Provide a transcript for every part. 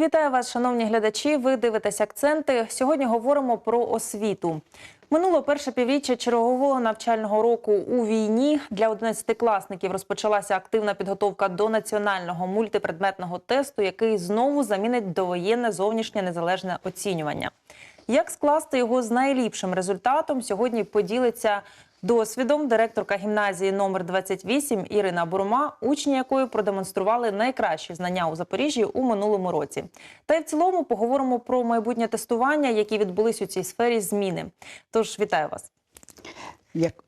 Вітаю вас, шановні глядачі. Ви дивитесь акценти. Сьогодні говоримо про освіту. Минуло перше півріччя чергового навчального року у війні. Для 11-класників розпочалася активна підготовка до національного мультипредметного тесту, який знову замінить довоєнне зовнішнє незалежне оцінювання. Як скласти його з найліпшим результатом, сьогодні поділиться досвідом директорка гімназії номер 28 Ірина Бурма, учні якої продемонстрували найкращі знання у Запоріжжі у минулому році. Та й в цілому поговоримо про майбутнє тестування, які відбулись у цій сфері зміни. Тож вітаю вас. Як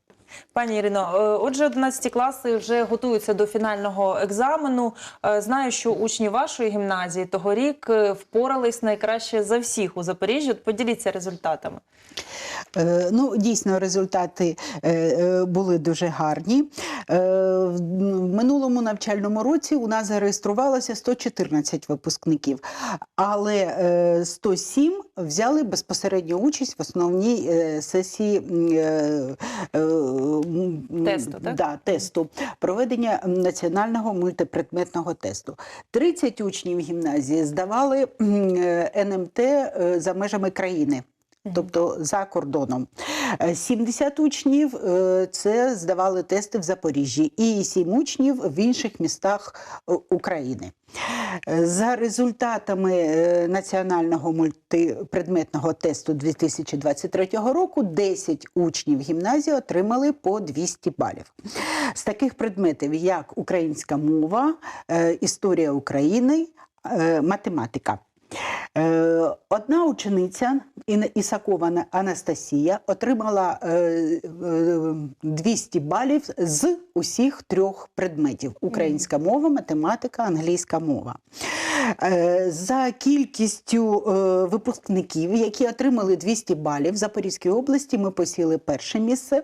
Пані Ірино, е, отже, 11 класи вже готуються до фінального екзамену. Е, Знаю, що учні вашої гімназії тогорік е, впорались найкраще за всіх у Запоріжжі. От Поділіться результатами. Ну, дійсно, результати були дуже гарні. В минулому навчальному році у нас зареєструвалося 114 випускників, але е, 107 взяли безпосередню участь в основній сесії Тесту, так? Да, тесту проведення національного мультипредметного тесту. 30 учнів гімназії здавали е, НМТ е, за межами країни. Тобто за кордоном. Е, 70 учнів е, це здавали тести в Запоріжжі, і 7 учнів в інших містах е, України. Е, За результатами е, національного мультипредметного тесту 2023 року 10 учнів гімназії отримали по 200 балів. З таких предметів, як українська мова, е, історія України, е, математика. Е, Одна учениця Ісакова Анастасія отримала е, е, 200 балів з усіх трьох предметів: українська мова, математика, англійська мова. Е, За кількістю е, випускників, які отримали 200 балів в Запорізькій області, ми посіли перше місце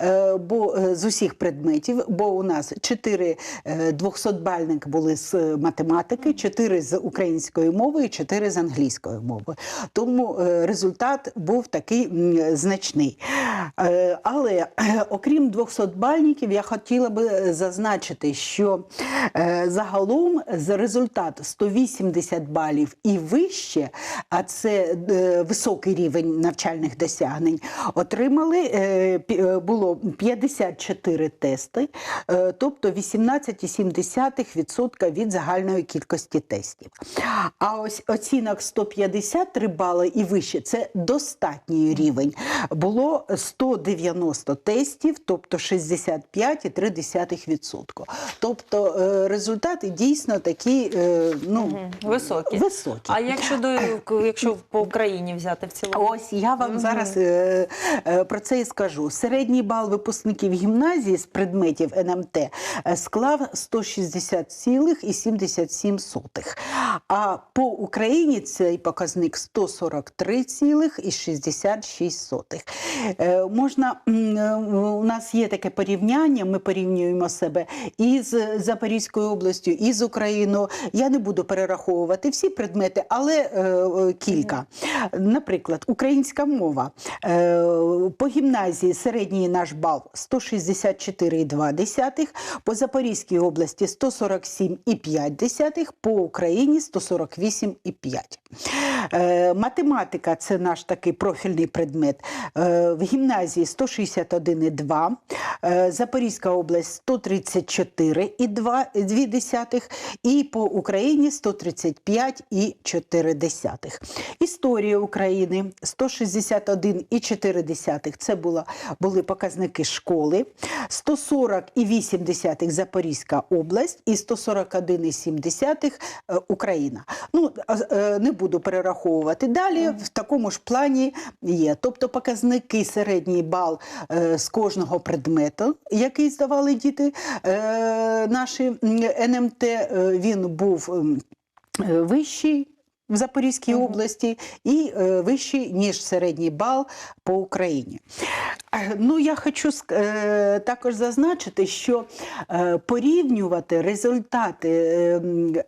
е, бо, е, з усіх предметів, бо у нас 4 200-бальник були з математики, 4 з української мови і 4 з англійської мови. Тому е, результат був такий значний. Е, Але е, окрім 200-бальників, я хотіла би зазначити, що загалом за результат 180 балів і вище, а це високий рівень навчальних досягнень, отримали було 54 тести, тобто 18,7% від загальної кількості тестів. А ось оцінок 153 бали і вище це достатній рівень. Було 190 тестів, тобто 65,3%. Тобто е, результати дійсно такі е, ну, Високі. високі. А якщо до якщо по Україні взяти в цілому? Ось я вам зараз е, про це і скажу. Середній бал випускників гімназії з предметів НМТ склав 160,77. А по Україні цей показник 143,66. Е, можна, е, у нас є таке порівняння, ми порівнюємо себе із Запорізькою областю, і з Україною. Я не буду перераховувати всі предмети, але е, кілька. Наприклад, українська мова. По гімназії середній наш бал 164,2, по Запорізькій області 147,5, по Україні 148,5. Е, Математика це наш такий профільний предмет. Е, В гімназії 161,2, е, Запорізька область 134,2 і по Україні 135,4. Історія України 161,4 це була, були показники школи, 140,8 Запорізька область і 141,7 е, Україна. Ну, не буду перераховувати далі, в такому ж плані є. Тобто показники середній бал е, з кожного предмету, який здавали діти е, наші НМТ, е, він був е, вищий. В Запорізькій області і е, вищий, ніж середній бал по Україні. Ну, я хочу е, також зазначити, що е, порівнювати результати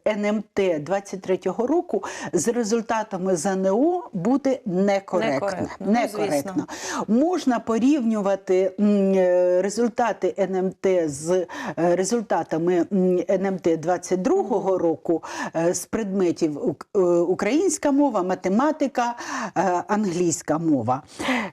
е, НМТ 23-го року з результатами ЗНО буде некоректно. Некоректно, ну, Некоректно. Можна порівнювати е, результати НМТ з е, результатами НМТ 22-го року е, з предметів е, українська мова, математика, е, англійська мова.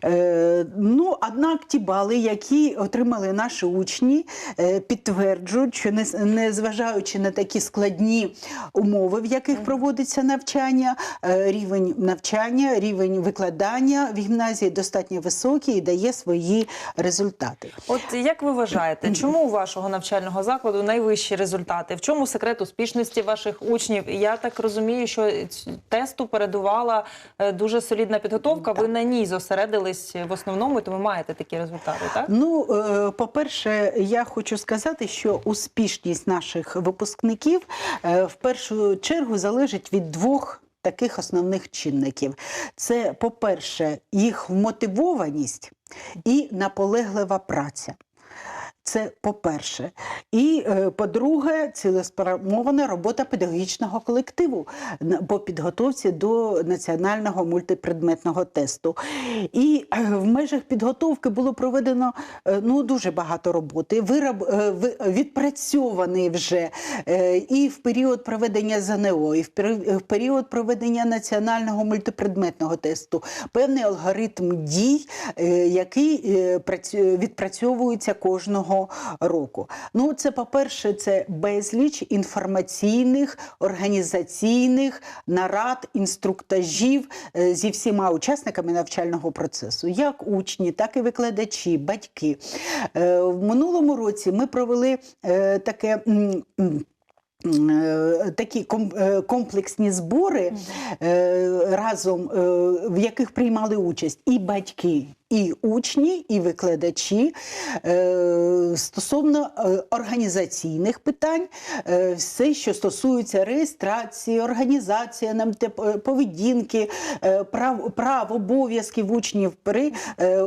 Е, Ну, однак ті бали, які отримали наші учні, е, підтверджують, що не- незважаючи на такі складні умови, в яких проводиться навчання, рівень навчання, рівень викладання в гімназії достатньо високий і дає свої результати. От як ви вважаєте, чому у вашого навчального закладу найвищі результати? В чому секрет успішності ваших учнів? Я так розумію, що тесту передувала е, дуже солідна підготовка. Ви на ній зосередились в основному, тому маєте такі результати, так? Ну, е, по-перше, я хочу сказати, що успішність наших випускників е, в першу чергу залежить від двох. Таких основних чинників. Це, по-перше, їх вмотивованість і наполеглива праця. Це по-перше. І е, по-друге, цілеспрямована робота педагогічного колективу по підготовці до національного мультипредметного тесту. І е, в межах підготовки було проведено е, ну, дуже багато роботи. Вироб, відпрацьований вже і в період проведення ЗНО, і в період проведення національного мультипредметного тесту певний алгоритм дій, який відпрацьовується кожного року. Ну, це, по-перше, це безліч інформаційних, організаційних нарад, інструктажів е, зі всіма учасниками навчального процесу, як учні, так і викладачі, батьки. Е, В минулому році ми провели е, таке. Е, Такі е, комплексні збори е, разом, в яких приймали участь і батьки, і учні, і викладачі стосовно організаційних питань, все, що стосується реєстрації, організації п- поведінки, прав, прав обов'язків учнів при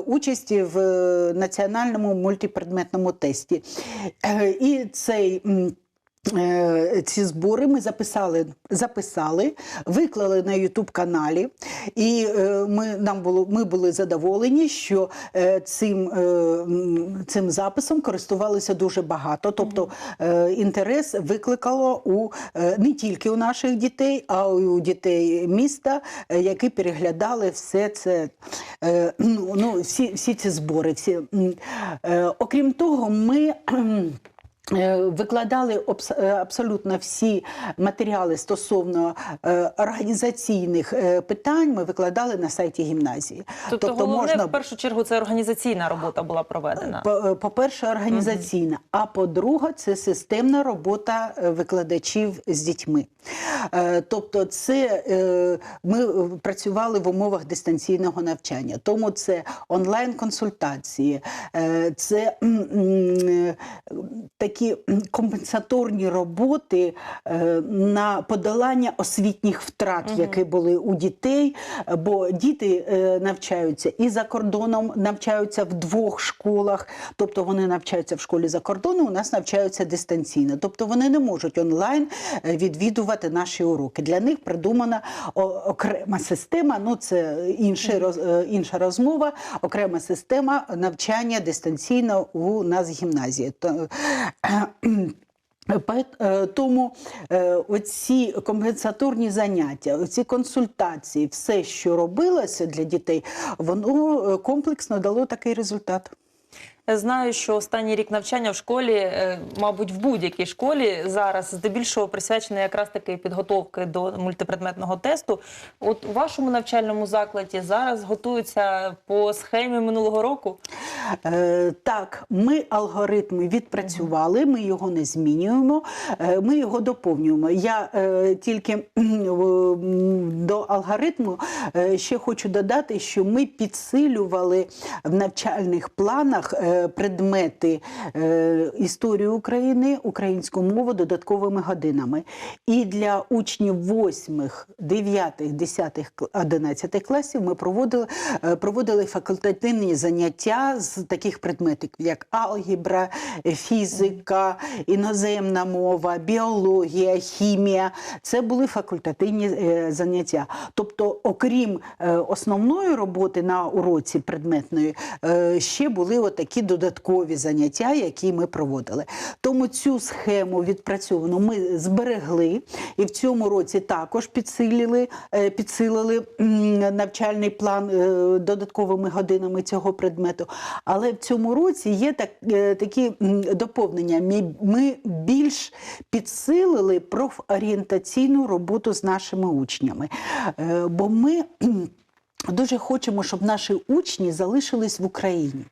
участі в національному мультипредметному тесті. І цей. Е, Ці збори ми записали, записали, виклали на Ютуб каналі, і е, ми нам було ми були задоволені, що е, цим, цим записом користувалися дуже багато. Тобто інтерес викликало у не тільки у наших дітей, а й у дітей міста, які переглядали все це. Ну, ну всі, всі ці збори. Всі. Окрім того, ми. Е, Викладали е, абсолютно всі матеріали стосовно е, організаційних питань. Ми викладали на сайті гімназії. Тобто, головне в першу чергу це організаційна робота була проведена. по- е, по-перше, організаційна, а по-друге, це системна робота викладачів з дітьми. Тобто, це ми працювали в умовах дистанційного навчання, тому це онлайн-консультації, е, це е, такі компенсаторні роботи е, на подолання освітніх втрат, які були у дітей, бо діти е, навчаються і за кордоном, навчаються в двох школах, тобто вони навчаються в школі за кордоном, у нас навчаються дистанційно, тобто вони не можуть онлайн е, відвідувати наші уроки. Для них придумана окрема система. Ну це роз- е, інша розмова, окрема система навчання дистанційно у нас в гімназії. То, е, Тому е, оці компенсаторні заняття, оці консультації, все, що робилося для дітей, воно е, комплексно дало такий результат. Знаю, що останній рік навчання в школі, е, мабуть, в будь-якій школі зараз здебільшого присвячений якраз таки підготовки до мультипредметного тесту. От у вашому навчальному закладі зараз готуються по схемі минулого року. Е, Так, ми алгоритми відпрацювали, ми його не змінюємо, е, ми його доповнюємо. Я е, тільки до алгоритму е, ще хочу додати, що ми підсилювали в навчальних планах е, предмети е, історії України, українську мову додатковими годинами. І для учнів 8, 9, 10, 11 класів ми проводили, е, проводили факультативні заняття з таких предметів, як алгебра, фізика, іноземна мова, біологія, хімія. Це були факультативні е, заняття. Тобто, окрім основної роботи на уроці предметної, ще були отакі додаткові заняття, які ми проводили. Тому цю схему відпрацьовану ми зберегли і в цьому році також підсилили, е, підсилили навчальний план е, додатковими годинами цього предмету. Але в цьому році є так, е, такі доповнення. Ми, більш підсилили профорієнтаційну роботу з нашими учнями. Бо ми. Дуже хочемо, щоб наші учні залишились в Україні,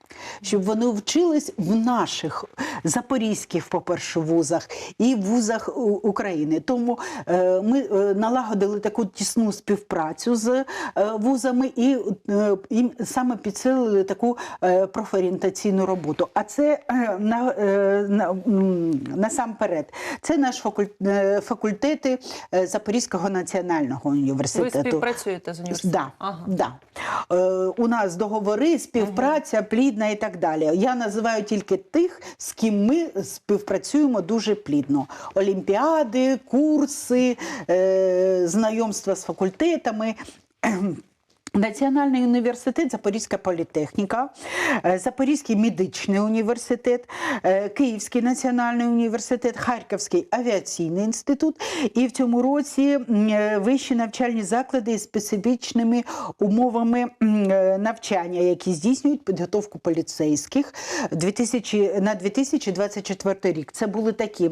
щоб вони вчились в наших запорізьких, по-перше, вузах і вузах України. Тому е, ми е, налагодили таку тісну співпрацю з е, вузами і їм саме підсилили таку профорієнтаційну роботу. А це на, на, насамперед, це наш факуль- факультети Запорізького національного університету. Ви співпрацюєте з університетом? Да, Ага. Да. Е, у нас договори, співпраця плідна і так далі. Я називаю тільки тих, з ким ми співпрацюємо дуже плідно. Олімпіади, курси, е, знайомства з факультетами. Національний університет, Запорізька політехніка, е, Запорізький медичний університет, е, Київський національний університет, Харківський авіаційний інститут. І в цьому році е, вищі навчальні заклади із специфічними умовами навчання, які здійснюють підготовку поліцейських 2000, на 2024 рік. Це були такі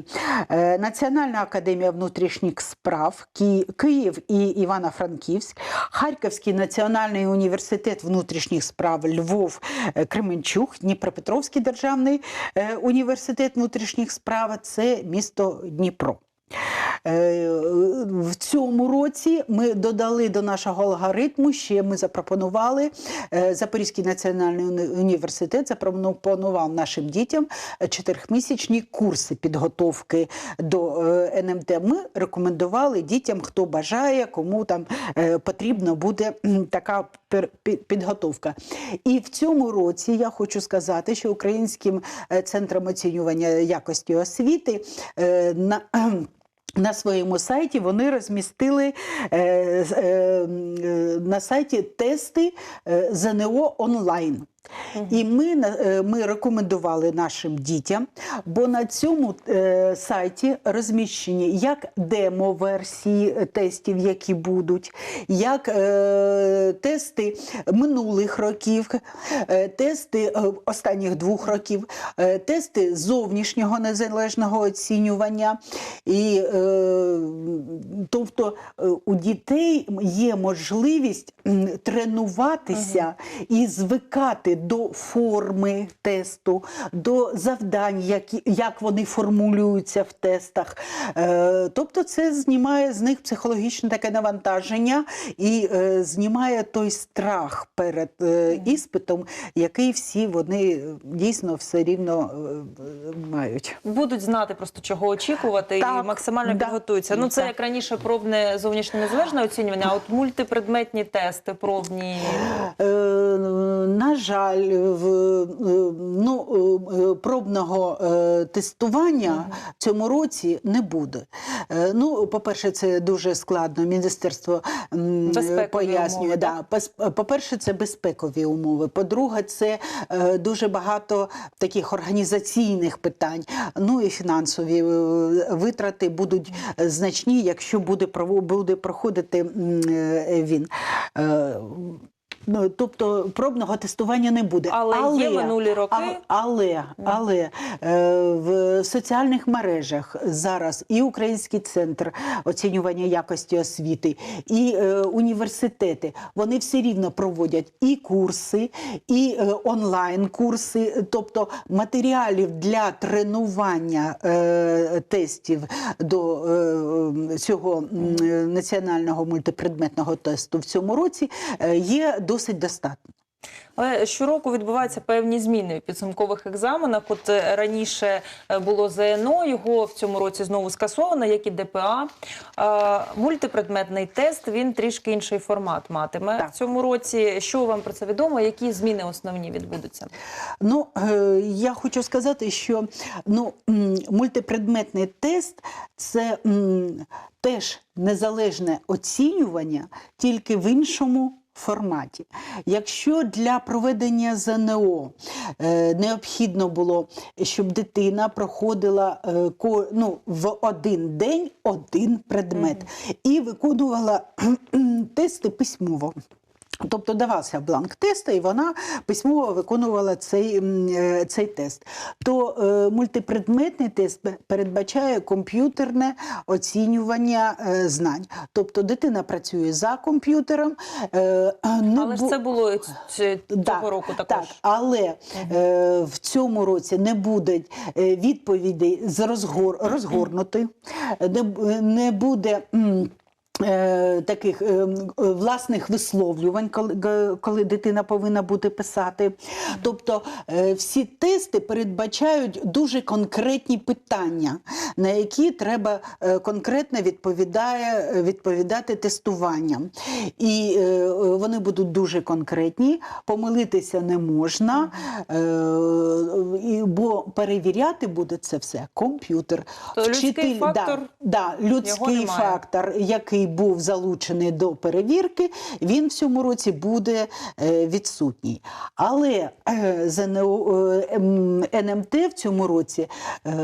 Національна академія внутрішніх справ Київ і Івано-Франківськ, Харківський національний університет внутрішніх справ Львов е, Кременчук, Дніпропетровський державний е, університет внутрішніх справ це місто Дніпро. Е, В цьому році ми додали до нашого алгоритму ще ми запропонували е, Запорізький національний університет запропонував нашим дітям чотирьохмісячні курси підготовки до е, НМТ. Ми рекомендували дітям, хто бажає, кому там потрібна буде така підготовка. І в цьому році я хочу сказати, що Українським центром оцінювання якості освіти на на своєму сайті вони розмістили е, е, е, на сайті тести е, ЗНО онлайн. І ми, е, ми рекомендували нашим дітям, бо на цьому е, сайті розміщені як демо-версії тестів, які будуть, як е, тести минулих років, тести останніх двох років, тести зовнішнього незалежного оцінювання. І, тобто у дітей є можливість тренуватися і звикати до форми тесту, до завдань, які, як вони формулюються в тестах. Е, тобто це знімає з них психологічне таке навантаження і е, знімає той страх перед е, іспитом, який всі вони дійсно все рівно е, мають. Будуть знати просто чого очікувати Так, і максимально да. підготуються. Ну це Так. як раніше пробне зовнішнє незалежне оцінювання, а от мультипредметні тести, пробні. Е, на жаль, в, е, ну, е, е, пробного тестування в цьому році не буде. Ну, по-перше, це дуже складно. Міністерство Безпекові пояснює. умови, да. По-перше, це безпекові умови. По-друге, це дуже багато таких організаційних питань. Ну і фінансові витрати будуть значні, якщо буде буде проходити він. Ну, тобто пробного тестування не буде. Але є минулі роки. Але, але, але е, в соціальних мережах. Зараз і Український центр оцінювання якості освіти, і е, університети. Вони все рівно проводять і курси, і е, онлайн-курси, тобто матеріалів для тренування е, тестів до е, цього національного мультипредметного тесту в цьому році е, є досить достатньо. Але щороку відбуваються певні зміни в підсумкових екзаменах. От е, раніше е, було ЗНО, його в цьому році знову скасовано, як і ДПА. Мультипредметний тест він трішки інший формат матиме Так. в цьому році. Що вам про це відомо? Які зміни основні відбудуться? Ну, е, я хочу сказати, що ну, мультипредметний тест це теж незалежне оцінювання, тільки в іншому. Форматі. Якщо для проведення ЗНО е, необхідно було, щоб дитина проходила е, ко- ну, в один день один предмет і виконувала тести письмово. Тобто давався бланк теста, і вона письмово виконувала цей, е, цей тест. То е, мультипредметний тест передбачає комп'ютерне оцінювання е, знань. Тобто дитина працює за комп'ютером. Е, не Але ж це було цього так, року також. Так, але е, в цьому році не буде е, відповідей з розгор, розгорнути, не, не буде. м, е, Таких е, е, власних висловлювань, коли, коли дитина повинна бути писати. Тобто е, всі тести передбачають дуже конкретні питання, на які треба е, конкретно відповідає, відповідати тестуванням. І е, вони будуть дуже конкретні, помилитися не можна, е, бо перевіряти буде це все комп'ютер. То людський фактор да, да, людський фактор, який був залучений до перевірки, він в цьому році буде е, відсутній. Але е, ЗНО, е, НМТ в цьому році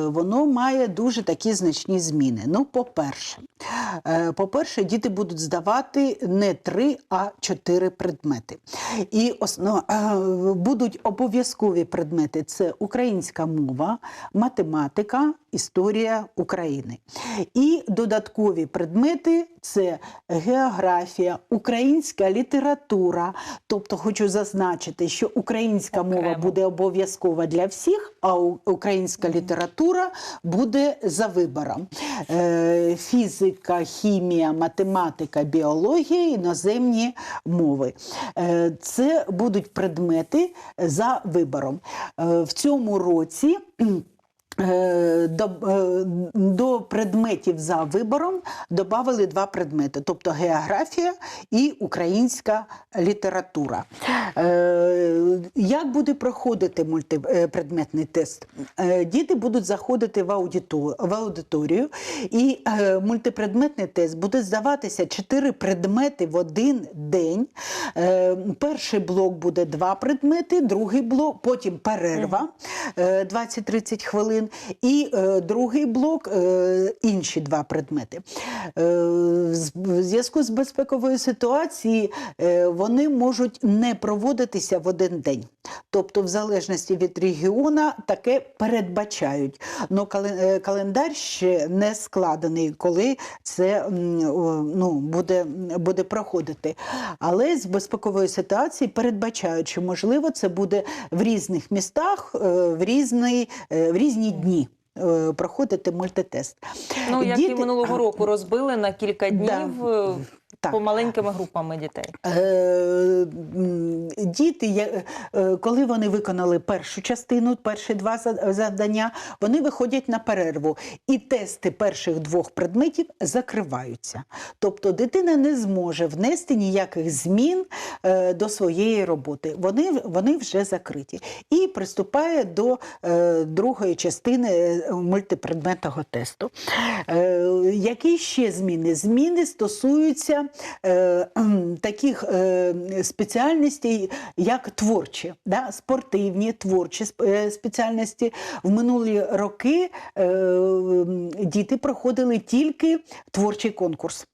воно має дуже такі значні зміни. Ну, по-перше, по-перше, діти будуть здавати не три, а чотири предмети. І основ, будуть обов'язкові предмети: це українська мова, математика, історія України. І додаткові предмети це географія, українська література. Тобто хочу зазначити, що українська мова буде обов'язкова для всіх, а українська література буде за вибором. Е, Фізика, хімія, математика, біологія, іноземні мови. Е, Це будуть предмети за вибором. Е, В цьому році. Е, До, е, до предметів за вибором додали два предмети, тобто географія і українська література. Е, Як буде проходити мультипредметний тест? Діти будуть заходити в аудиторію, і мультипредметний тест буде здаватися чотири предмети в один день. Перший блок буде два предмети, другий блок, потім перерва е, 20-30 хвилин, і е, другий блок е, інші два предмети. Е, В зв'язку з безпековою ситуацією е, вони можуть не проводитися в один день. Тобто, в залежності від регіону, таке передбачають. Но календар ще не складений, коли це ну, буде, буде проходити. Але з безпекової ситуації передбачають, що можливо це буде в різних містах, е, в, е, в різні дні. Е, Проходити мультитест. Ну як і минулого року розбили на кілька днів е, Так. по маленькими групами дітей. Е, Діти, е, коли вони виконали першу частину, перші два за- завдання, вони виходять на перерву, і тести перших двох предметів закриваються. Тобто дитина не зможе внести ніяких змін е, до своєї роботи. Вони, вони вже закриті. І приступає до е, другої частини мультипредметного тесту. Е, які ще зміни? Зміни стосуються е, таких е, спеціальностей, як творчі, да? спортивні, творчі е, спеціальності. В минулі роки діти проходили тільки творчий конкурс.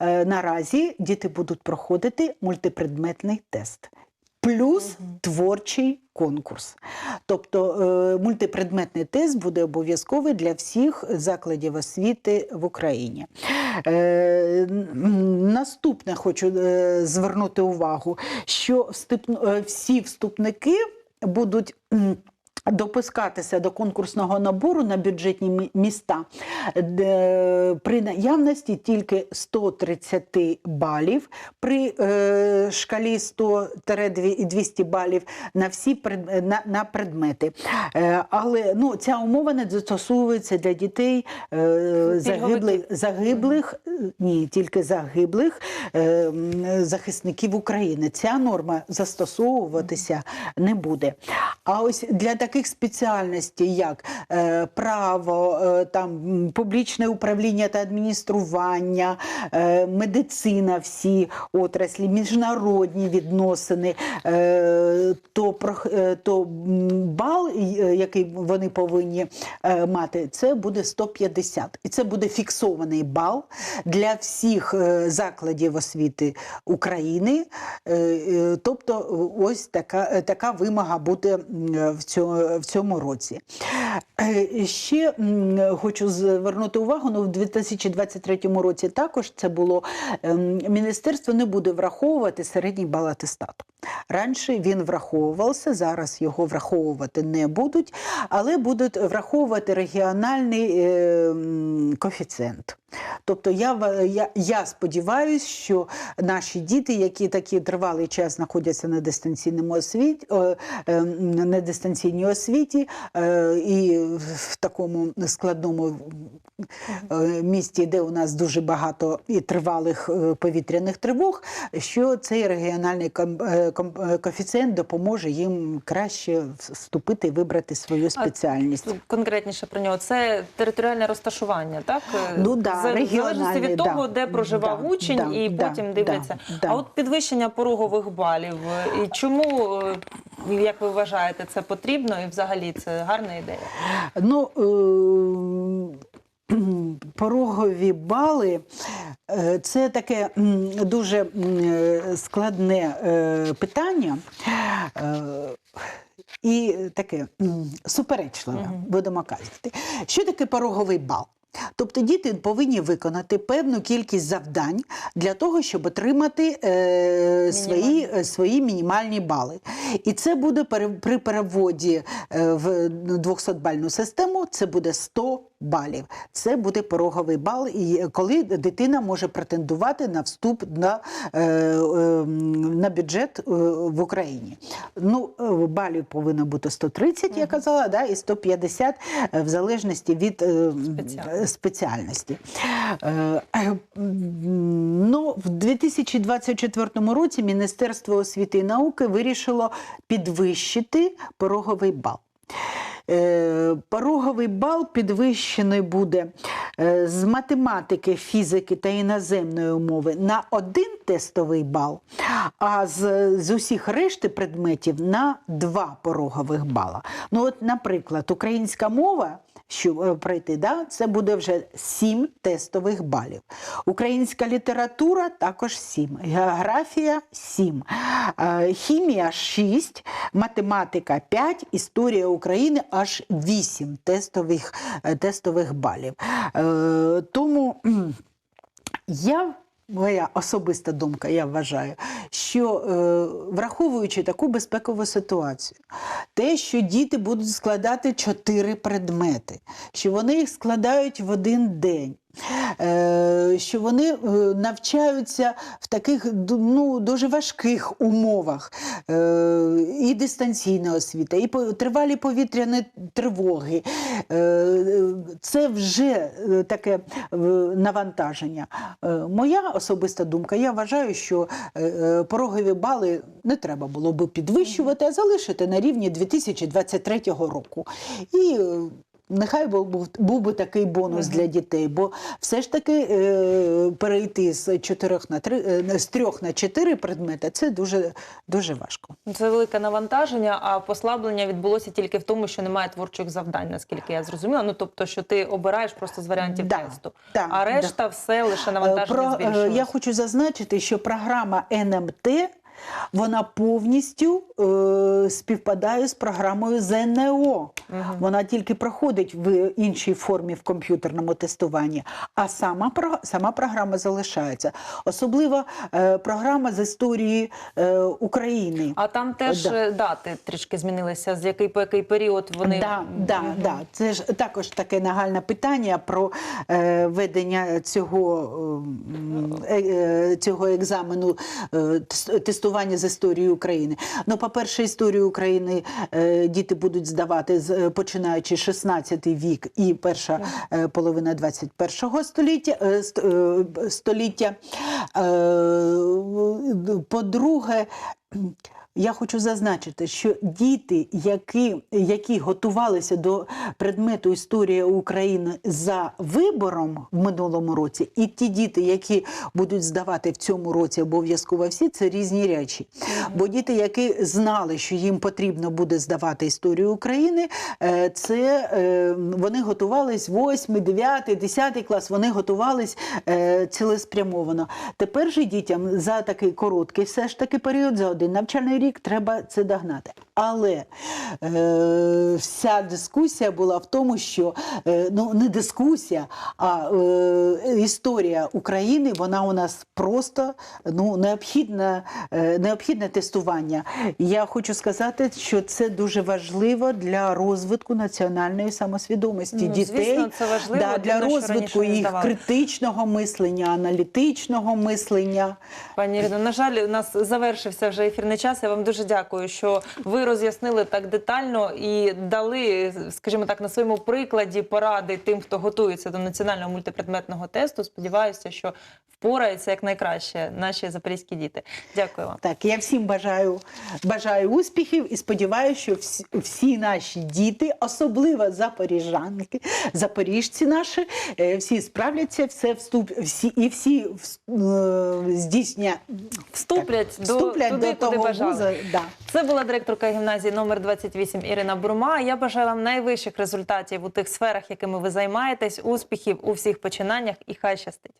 Наразі діти будуть проходити мультипредметний тест. Плюс творчий конкурс. Тобто е, мультипредметний тест буде обов'язковий для всіх закладів освіти в Україні. Е, Наступне хочу е, звернути увагу, що всі вступники будуть. Допускатися до конкурсного набору на бюджетні міста при наявності тільки 130 балів при е, шкалі 100-200 балів на всі пред, на, на предмети. Е, але ну, ця умова не застосовується для дітей е, загиблих, загиблих ні, тільки загиблих е, захисників України. Ця норма застосовуватися не буде. А ось для таких спеціальностей, як е, право, е, там публічне управління та адміністрування, е, медицина, всі отраслі, міжнародні відносини, е, то, е, то бал, е, який вони повинні е, мати, це буде 150. І це буде фіксований бал для всіх е, закладів освіти України. Е, е, Тобто, ось така, е, така вимога буде в цьому, в цьому році. Е, Ще хочу звернути увагу, ну, в 2023 році також це було ем, міністерство не буде враховувати середній бал атестату. Раніше він враховувався, зараз його враховувати не будуть, але будуть враховувати регіональний е, коефіцієнт. Тобто я, я, я сподіваюся, що наші діти, які такий тривалий час знаходяться на дистанційному освіті, е, е, на дистанційній освіті е, і в такому складному е, місті, де у нас дуже багато і тривалих е, повітряних тривог, що цей регіональний коефіцієнт допоможе їм краще вступити і вибрати свою спеціальність. Конкретніше про нього це територіальне розташування, так? Ну да, в залежності від того, да, де проживав да, учень, да, і потім да, дивляться. да. А от підвищення порогових балів. І чому, е, як ви вважаєте, це потрібно і взагалі це гарна ідея? Ну, е, порогові бали е, це таке дуже складне питання. І таке суперечливе, будемо казати. Що таке пороговий бал? Тобто діти повинні виконати певну кількість завдань для того, щоб отримати е, свої, е, свої мінімальні бали. І це буде при переводі е, в 200-бальну систему, це буде 100 балів. Це буде пороговий бал, і коли дитина може претендувати на вступ на, е, е, на бюджет е, в Україні. Ну, балів повинно бути 130, я казала, да, і 150 е, в залежності від Спеціальності. Ну, в 2024 році Міністерство освіти і науки вирішило підвищити пороговий бал. Е, Пороговий бал підвищений буде е, з математики, фізики та іноземної мови на один тестовий бал, а з, з усіх решти предметів на два порогових бала. Ну, от, наприклад, українська мова. Що е, пройти, да? це буде вже сім тестових балів. Українська література також сім. Географія сім. Е, Хімія 6, математика 5, історія України аж 8 тестових, е, тестових балів. Тому я. Моя особиста думка, я вважаю, що е, враховуючи таку безпекову ситуацію, те, що діти будуть складати чотири предмети, що вони їх складають в один день, що вони е, навчаються в таких ну, дуже важких умовах, е, і дистанційна освіта, і тривалі повітряні тривоги. Е, Це вже е, таке е, навантаження. Е, Моя особиста думка, я вважаю, що е, е, порогові бали не треба було би підвищувати, а залишити на рівні 2023 року. І е, Нехай був, був, був би такий бонус для дітей, бо все ж таки е, перейти з чотирьох на три е, з трьох на чотири предмети це дуже дуже важко. Це велике навантаження, а послаблення відбулося тільки в тому, що немає творчих завдань, наскільки я зрозуміла. Ну тобто, що ти обираєш просто з варіантів Да, тесту, да, а решта все лише Е, навантаження Про, е, збільшилось. я хочу зазначити, що програма НМТ вона повністю е, співпадає з програмою ЗНО. Вона тільки проходить в іншій формі в комп'ютерному тестуванні, а сама, сама програма залишається. Особливо е, програма з історії е, України. А там теж Да. е, дати трішки змінилися, з який по який період вони Да, да, да. Це ж також таке нагальне питання про е, ведення цього, ем, е, е, цього екзамену е, тес- тестування з історії України. Ну, по-перше, історію України е, діти будуть здавати з е, починаючи 16 вік і перша е, половина 21 століття. століття. Е, По-друге, я хочу зазначити, що діти, які, які готувалися до предмету історія України за вибором в минулому році, і ті діти, які будуть здавати в цьому році обов'язково всі, це різні речі. Бо діти, які знали, що їм потрібно буде здавати історію України, е, це е, вони готувались 8, 9, 10 клас, вони готувались е, цілеспрямовано. Тепер же дітям за такий короткий все ж таки період, за один навчальний рік, треба це догнати. Але е, вся дискусія була в тому, що е, ну не дискусія, а е, історія України, вона у нас просто ну, необхідне, е, необхідне тестування. Я хочу сказати, що це дуже важливо для розвитку національної самосвідомості Ну, дітей, звісно, це важливо, да, для розвитку їх здавали. критичного мислення, аналітичного мислення. Пані Ірино, на жаль, у нас завершився вже ефірний час. Я вам дуже дякую, що ви роз'яснили так детально і дали, скажімо так, на своєму прикладі поради тим, хто готується до національного мультипредметного тесту. Сподіваюся, що впораються як найкраще наші запорізькі діти. Дякую вам. Так, я всім бажаю, бажаю успіхів і сподіваюся, що всі, всі наші діти, особливо запоріжанки, запоріжці наші, е, всі справляться, все вступ, всі і всі вс- е, здійснять Вступлять так, до- вступлять туди, до куди того бажали. Вуза. Да. Це була директорка гімназії номер 28 Ірина Бурма. Я бажаю вам найвищих результатів у тих сферах, якими ви займаєтесь, успіхів у всіх починаннях і хай щастить.